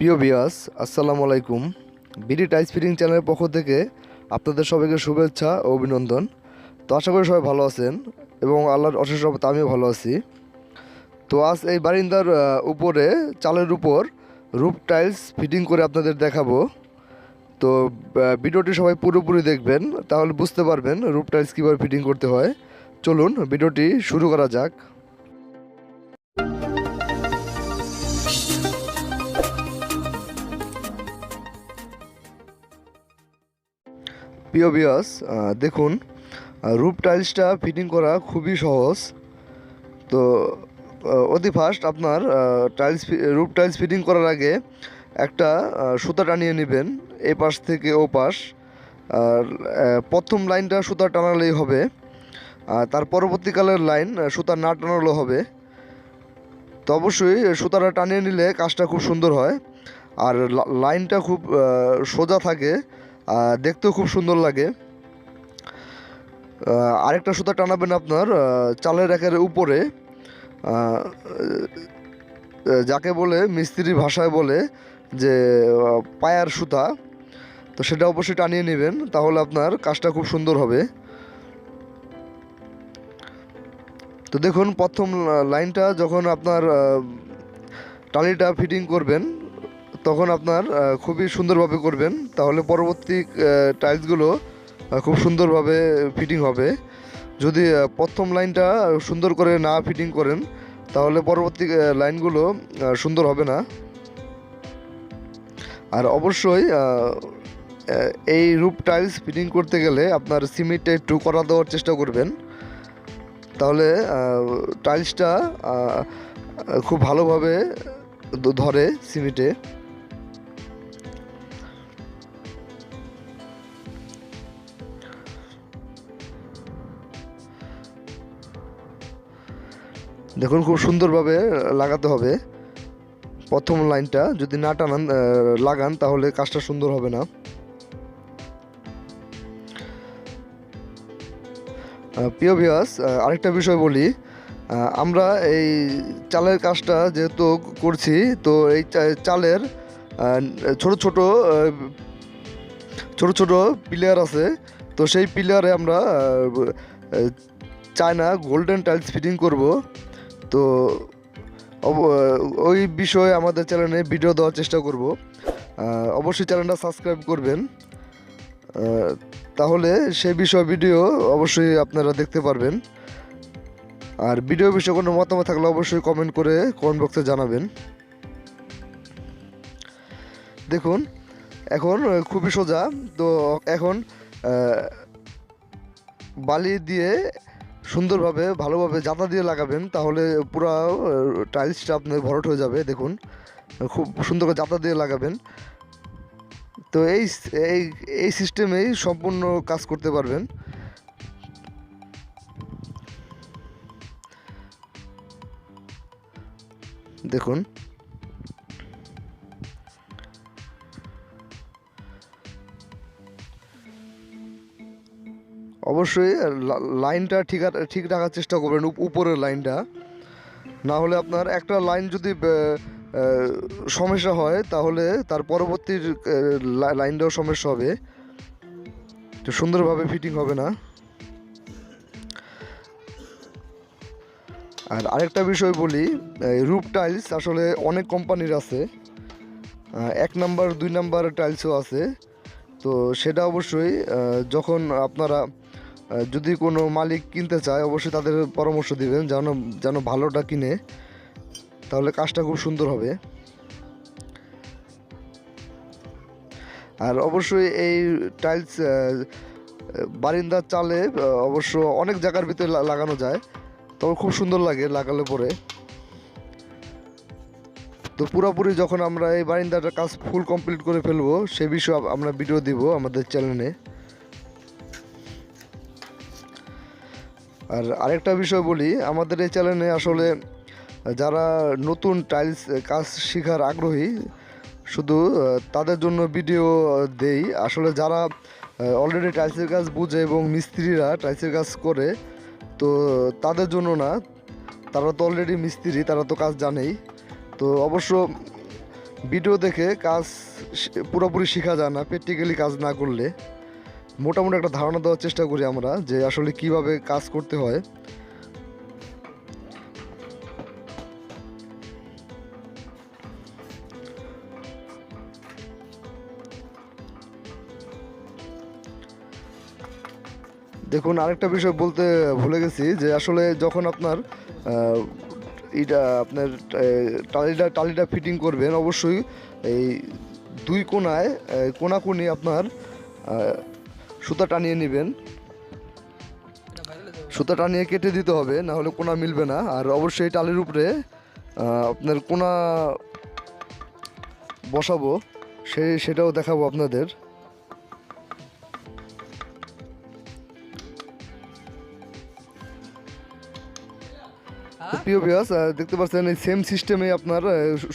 প্রিয় বিয়াস আসসালামু আলাইকুম। বিডি টাইস ফিটিং চ্যানেলের পক্ষ থেকে আপনাদের সবাইকে শুভেচ্ছা ও অভিনন্দন। তো আশা করি সবাই ভালো আছেন এবং আল্লাহর অশেষ রহমতে আমিও ভালো আছি। তো আজ এই বারিন্দার উপরে চালের উপর রূপ টাইলস ফিটিং করে আপনাদের দেখাবো। তো ভিডিওটি সবাই পুরোপুরি দেখবেন, তাহলে বুঝতে পারবেন রূপ টাইলস কীভাবে ফিটিং করতে হয়। চলুন, ভিডিওটি শুরু করা যাক। প্রিয় বিয়াস দেখুন রূপ টাইলসটা ফিটিং করা খুবই সহজ। তো অতি ফার্স্ট আপনার টাইলস রূপ টাইলস ফিটিং করার আগে একটা সুতা টানিয়ে নেবেন এ পাশ থেকে ও পাশ। আর প্রথম লাইনটা সুতা টানালেই হবে। আর, তার পরবর্তীকালের লাইন সুতা না টানালেও হবে। তো অবশ্যই সুতাটা টানিয়ে নিলে কাজটা খুব সুন্দর হয়। আর লাইনটা খুব সোজা থাকে। দেখতেও খুব সুন্দর লাগে। আরেকটা সুতা টানাবেন আপনার চালের একের উপরে যাকে বলে, মিস্ত্রি ভাষায় বলে যে পায়ার সুতা, তো সেটা অবশ্যই টানিয়ে নেবেন, তাহলে আপনার কাজটা খুব সুন্দর হবে। তো দেখুন, প্রথম লাইনটা যখন আপনার টালিটা ফিটিং করবেন তখন আপনার খুবই সুন্দরভাবে করবেন। তাহলে পরবর্তী টাইলসগুলো খুব সুন্দরভাবে ফিটিং হবে। যদি প্রথম লাইনটা সুন্দর করে না ফিটিং করেন, তাহলে পরবর্তী লাইনগুলো সুন্দর হবে না। আর অবশ্যই এই রূপ টাইলস ফিটিং করতে গেলে আপনার সিমেন্টে একটু করা দেওয়ার চেষ্টা করবেন। তাহলে টাইলসটা খুব ভালোভাবে ধরে সিমেন্টে দেখুন, খুব সুন্দরভাবে লাগাতে হবে। প্রথম লাইনটা, যদি না টানান লাগান, তাহলে কাজটা সুন্দর হবে না। প্রিয় ভিউয়ার্স আরেকটা বিষয় বলি। আমরা এই চালের কাজটা যেহেতু করছি, তো এই চালের ছোট ছোট ছোট ছোট প্লেয়ার আছে। তো সেই প্লেয়ারে আমরা চায়না গোল্ডেন টাইলস ফিটিং করব। তো ওই বিষয়ে আমাদের চ্যানেলে ভিডিও দেওয়ার চেষ্টা করব। অবশ্যই চ্যানেলটা সাবস্ক্রাইব করবেন। তাহলে সেই বিষয় ভিডিও অবশ্যই আপনারা দেখতে পারবেন। আর ভিডিও বিষয়ে কোনো মতামত থাকলে অবশ্যই কমেন্ট করে কমেন্ট বক্সে জানাবেন। দেখুন, এখন খুবই সোজা। তো এখন বালি দিয়ে সুন্দরভাবে, ভালোভাবে জাতা দিয়ে লাগাবেন, তাহলে পুরো টাইলসটা আপনার ভরট হয়ে যাবে, দেখুন। খুব সুন্দর করে জাতা দিয়ে লাগাবেন। তো এই এই এই সিস্টেমেই সম্পূর্ণ কাজ করতে পারবেন। দেখুন। অবশ্যই লাইনটা ঠিক ঠিক রাখার চেষ্টা করবেন উপরের লাইনটা। না হলে আপনার একটা লাইন যদি সমস্যা হয়, তাহলে তার পরবর্তীর লা- লাইনটাও সমস্যা হবে। তো সুন্দরভাবে ফিটিং হবে না। আর আরেকটা বিষয় বলি রূপ টাইলস আসলে অনেক কোম্পানির আছে। এক নাম্বার, দুই নাম্বার টাইলসও আছে। তো সেটা অবশ্যই যখন আপনারা যদি কোনো মালিক কিনতে চায়, অবশ্যই তাদের পরামর্শ দিবেন, যেন যেন ভালোটা কিনে, তাহলে কাজটা খুব সুন্দর হবে। আর অবশ্যই এই টাইলস বারিন্দার চালে অবশ্য অনেক জায়গার ভিতরে লাগানো যায়, তবে খুব সুন্দর লাগে লাগালে পরে। তো পুরোপুরি যখন আমরা এই বারিন্দাটার কাজ ফুল কমপ্লিট করে ফেলব, সে বিষয়ে আমরা ভিডিও দিব আমাদের চ্যানেলে আর আরেকটা বিষয় বলি, আমাদের এই চ্যানেলে আসলে যারা নতুন টাইলস কাজ শেখার আগ্রহী, শুধু তাদের জন্য ভিডিও দেই। আসলে যারা অলরেডি টাইলসের কাজ বুঝে এবং মিস্ত্রিরা টাইলসের কাজ করে, তো তাদের জন্য না, তারা তো অলরেডি মিস্ত্রি, তারা তো কাজ জানেই। তো অবশ্য ভিডিও দেখে কাজ পুরোপুরি শেখা যায় না প্র্যাকটিক্যালি কাজ না করলে। মোটামুটি একটা ধারণা দেওয়ার চেষ্টা করি আমরা যে আসলে কীভাবে কাজ করতে হয়। দেখুন, আরেকটা বিষয় বলতে ভুলে গেছি যে আসলে যখন আপনার এটা আপনার টালিটা টালিটা ফিটিং করবেন, অবশ্যই এই দুই কোনায় কোনাকুনি আপনার সুতা টানিয়ে নেবেন। সুতা টানিয়ে কেটে দিতে হবে না হলে কোনা মিলবে না। আর অবশ্যই টালির উপরে আপনার কোনা বসাবো সে সেটাও দেখাবো আপনাদের। প্রিয় বিয়াস দেখতে পাচ্ছেন এই সেম সিস্টেমে আপনার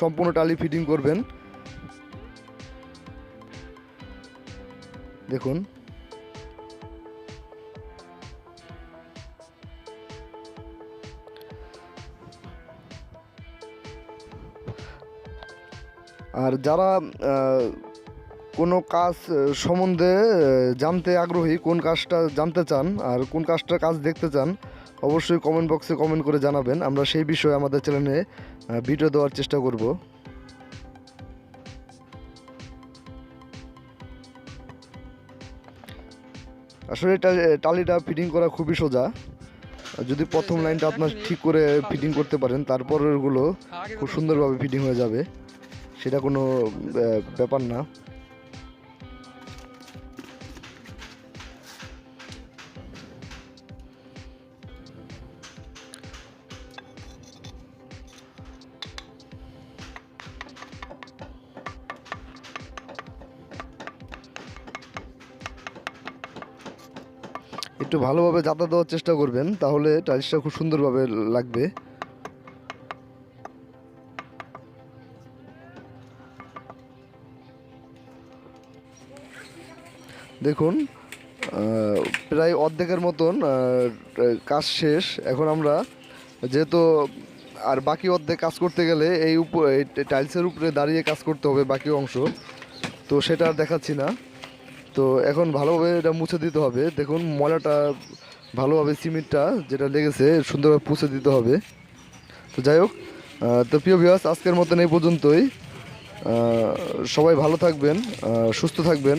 সম্পূর্ণ টালি ফিটিং করবেন। দেখুন। আর যারা কোনো কাজ সম্বন্ধে জানতে আগ্রহী, কোন কাজটা জানতে চান আর কোন কাজটার কাজ দেখতে চান, অবশ্যই কমেন্ট বক্সে কমেন্ট করে জানাবেন। আমরা সেই বিষয়ে আমাদের চ্যানেলে ভিডিও দেওয়ার চেষ্টা করব। আসলে টালিটা ফিটিং করা খুবই সোজা। যদি প্রথম লাইনটা আপনার ঠিক করে ফিটিং করতে পারেন, তারপরেরগুলো খুব সুন্দরভাবে ফিটিং হয়ে যাবে। সেটা কোনো ব্যাপার না। একটু ভালোভাবে যাতা দেওয়ার চেষ্টা করবেন, তাহলে টাইলসটা খুব সুন্দরভাবে লাগবে। দেখুন প্রায় অর্ধেকের মতন কাজ শেষ। এখন আমরা যেহেতু আর বাকি অর্ধেক কাজ করতে গেলে এই উপ, এই টাইলসের উপরে দাঁড়িয়ে কাজ করতে হবে বাকি অংশ। তো সেটা আর দেখাচ্ছি না। তো এখন ভালোভাবে এটা মুছে দিতে হবে। দেখুন, ময়লাটা ভালোভাবে সিমেন্টটা যেটা লেগেছে সুন্দরভাবে পুছে দিতে হবে। তো যাই হোক তো প্রিয় ভিউয়ার্স আজকের মতন এই পর্যন্তই। সবাই ভালো থাকবেন সুস্থ থাকবেন।